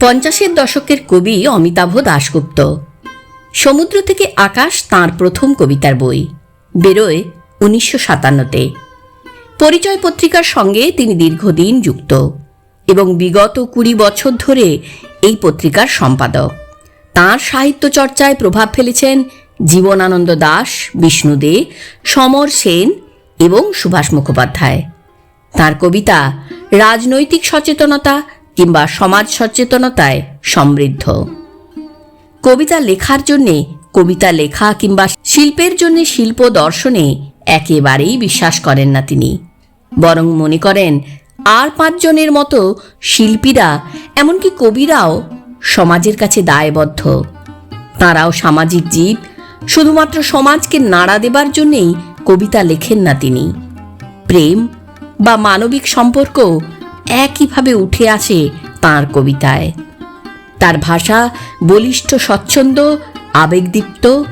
পঞ্চাশের দশকের কবি অমিতাভ দাশগুপ্ত। সমুদ্র থেকে আকাশ তাঁর প্রথম কবিতার বই। বেরোয় উনিশশো সাতান্নতে। পরিচয় পত্রিকার সঙ্গে তিনি দীর্ঘদিন যুক্ত এবং বিগত কুড়ি বছর ধরে এই পত্রিকার সম্পাদক। তাঁর সাহিত্য চর্চায় প্রভাব ফেলেছেন জীবনানন্দ দাস বিষ্ণু দে, সমর সেন এবং সুভাষ মুখোপাধ্যায়। তার কবিতা রাজনৈতিক সচেতনতা কিংবা সমাজ সচেতনতায় সমৃদ্ধ। কবিতা লেখার জন্যে, কবিতা লেখা কিংবা শিল্পের জন্য শিল্প দর্শনে একেবারেই বিশ্বাস করেন না তিনি। বরং মনে করেন, আর পাঁচজনের মতো শিল্পীরা, এমনকি কবিরাও সমাজের কাছে দায়বদ্ধ। তাঁরাও সামাজিক জীব, শুধুমাত্র সমাজকে নাড়া দেবার জন্যেই কবিতা লেখেন না তিনি। প্রেম বা মানবিক সম্পর্ক একইভাবে উঠে আসে তাঁর কবিতায়। তার ভাষা বলিষ্ঠ, স্বচ্ছন্দ, আবেগদীপ্ত।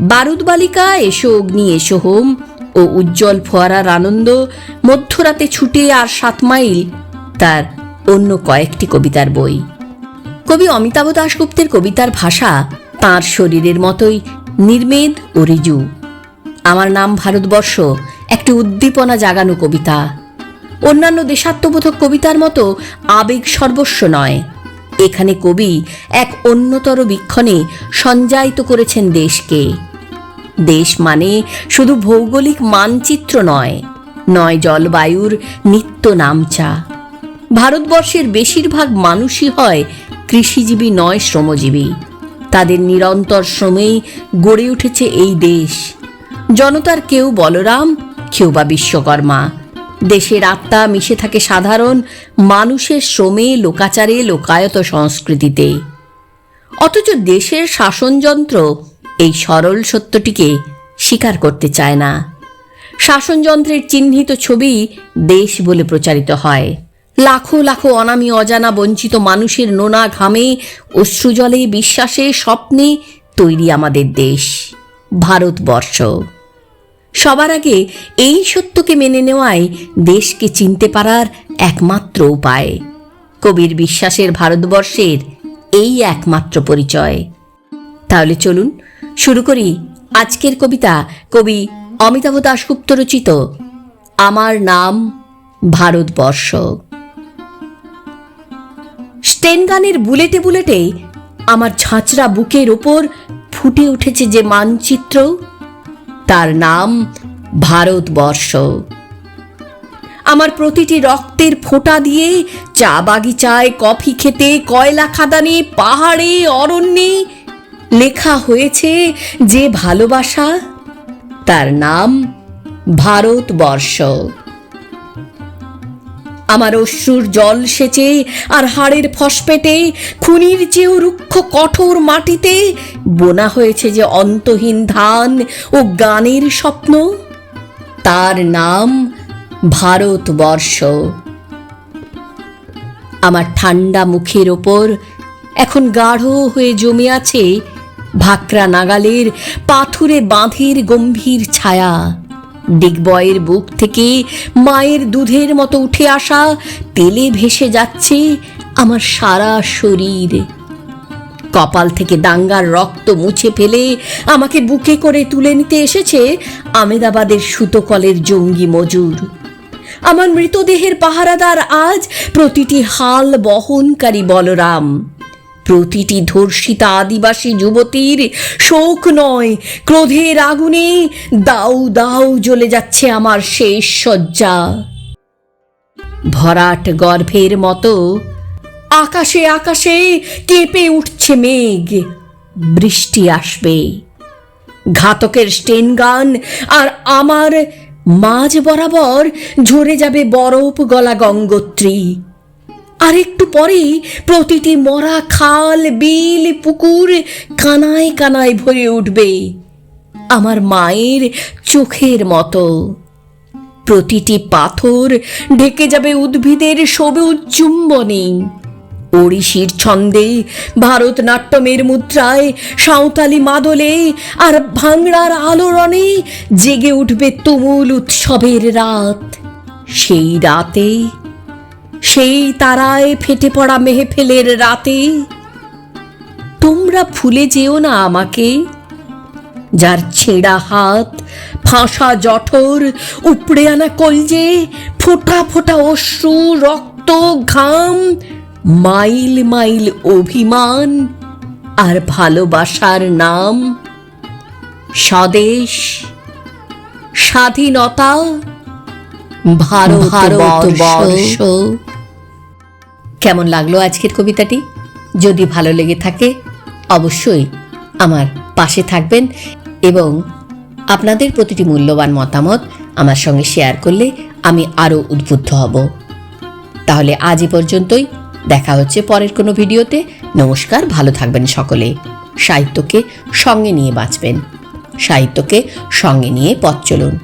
বারুদ বালিকা, এসো অগ্নি, এসো হোম। ও উজ্জ্বল ফোয়ারার আনন্দ, মধ্যরাতে ছুটে আর সাত মাইল তার অন্য কয়েকটি কবিতার বই। কবি অমিতাভ দাশগুপ্তের কবিতার ভাষা তাঁর শরীরের মতোই নির্মেদ ও রিজু। আমার নাম ভারতবর্ষ, একটি উদ্দীপনা জাগানো কবিতা। অন্যান্য দেশাত্মবোধক কবিতার মতো আবেগ সর্বস্ব নয়। এখানে কবি এক অন্যতর বীক্ষণে সঞ্জায়িত করেছেন দেশকে। দেশ মানে শুধু ভৌগোলিক মানচিত্র নয় নয় জলবায়ুর নিত্য নামচা। ভারতবর্ষের বেশিরভাগ মানুষই হয় কৃষিজীবী নয় শ্রমজীবী। তাদের নিরন্তর শ্রমেই গড়ে উঠেছে এই দেশ। জনতার কেউ বলরাম, কেউ বা বিশ্বকর্মা। দেশের আত্মা মিশে থাকে সাধারণ, মানুষের শ্রমে, লোকাচারে, লোকায়ত সংস্কৃতিতে। অথচ দেশের শাসনযন্ত্র এই সরল সত্যটিকে স্বীকার করতে চায় না। শাসনযন্ত্রের চিহ্নিত ছবি দেশ বলে প্রচারিত হয়। লাখো লাখো অনামি অজানা বঞ্চিত মানুষের নোনা ঘামে, অশ্রুজলে, বিশ্বাসে, স্বপ্নে তৈরি আমাদের দেশ। ভারতবর্ষ। সবার আগে এই সত্যকে মেনে নেওয়াই দেশকে চিনতে পারার একমাত্র উপায়। কবির বিশ্বাসের ভারতবর্ষের এই একমাত্র পরিচয়। তাহলে চলুন শুরু করি আজকের কবিতা কবি অমিতাভ দাশগুপ্ত রচিত আমার নাম ভারতবর্ষ। স্টেনগানের বুলেটে বুলেটে আমার ঝাঁচড়া বুকের ওপর ফুটে উঠেছে যে মানচিত্র তার নাম ভারতবর্ষ। আমার প্রতিটি রক্তের ফোঁটা দিয়ে চা বাগিচায়, কফি খেতে, কয়লা খাদানে, পাহাড়ে, অরণ্যে লেখা হয়েছে যে ভালোবাসা তার নাম ভারতবর্ষ। আমার অশ্রুর জল সেচে আর হাড়ের ফসপেটে খুনির চেয়েও রুক্ষ কঠোর মাটিতে বোনা হয়েছে যে অন্তহীন ধান ও গানের স্বপ্ন। তার নাম ভারতবর্ষ। আমার ঠান্ডা মুখের ওপর এখন গাঢ় হয়ে জমে আছে ভাকরা নাগালের পাথুরে বাঁধের গম্ভীর ছায়া। ডিগবয়ের বুক থেকে মায়ের দুধের মতো উঠে আসা তেলে ভেসে যাচ্ছে আমার সারা শরীর। কপাল থেকে দাঙ্গার রক্ত মুছে ফেলে আমাকে বুকে করে তুলে নিতে এসেছে আমেদাবাদের সুতোকলের জঙ্গি মজুর। আমার মৃতদেহের পাহারাদার আজ প্রতিটি হাল বহনকারী বলরাম। প্রতিটি ধর্ষিতা আদিবাসী যুবতীর শোক নয়, ক্রোধের আগুনে দাউ দাউ জ্বলে যাচ্ছে আমার শেষ শয্যা। ভরাট গর্ভের মতো আকাশে আকাশে কেঁপে উঠছে মেঘ, বৃষ্টি আসবে। ঘাতকের স্টেন গান আর আমার মাঝ বরাবর ঝরে যাবে বরফ গলা গঙ্গোত্রী। আর একটু পরেই প্রতিটি মরা খাল, বিল, পুকুর কানায় কানায় ভরে উঠবে আমার মায়ের চোখের মতো। প্রতিটি পাথর ঢেকে যাবে উদ্ভিদের সবুজ চুম্বনে। ওড়িশির ছন্দে ভারতনাট্যমের মুদ্রায় সাঁওতালি মাদলে আর ভাংড়ার আলোড়নে জেগে উঠবে তুমুল উৎসবের রাত। সেই রাতে সেই তারায় ফেটে পড়া মেহেফেলের রাতে। তোমরা ভুলে যেও না আমাকে। যার ছেঁড়া হাত ফাঁসা জঠর উপড়ে আনা কলজে ফোটা ফোটা অশ্রু রক্ত ঘাম মাইল মাইল অভিমান আর ভালোবাসার নাম। স্বদেশ স্বাধীনতা ভারত ভারতবর্ষ কেমন লাগল আজকের কবিতাটি? যদি ভালো লেগে থাকে, অবশ্যই আমার পাশে থাকবেন এবং আপনাদের প্রতিটি মূল্যবান মতামত আমার সঙ্গে শেয়ার করলে আমি আরও উদ্বুদ্ধ হব। তাহলে আজ এ পর্যন্তই। দেখা হচ্ছে পরের কোনো ভিডিওতে। নমস্কার, ভালো থাকবেন সকলে। সাহিত্যকে সঙ্গে নিয়ে বাঁচবেন। সাহিত্যকে সঙ্গে নিয়ে পথ চলুন।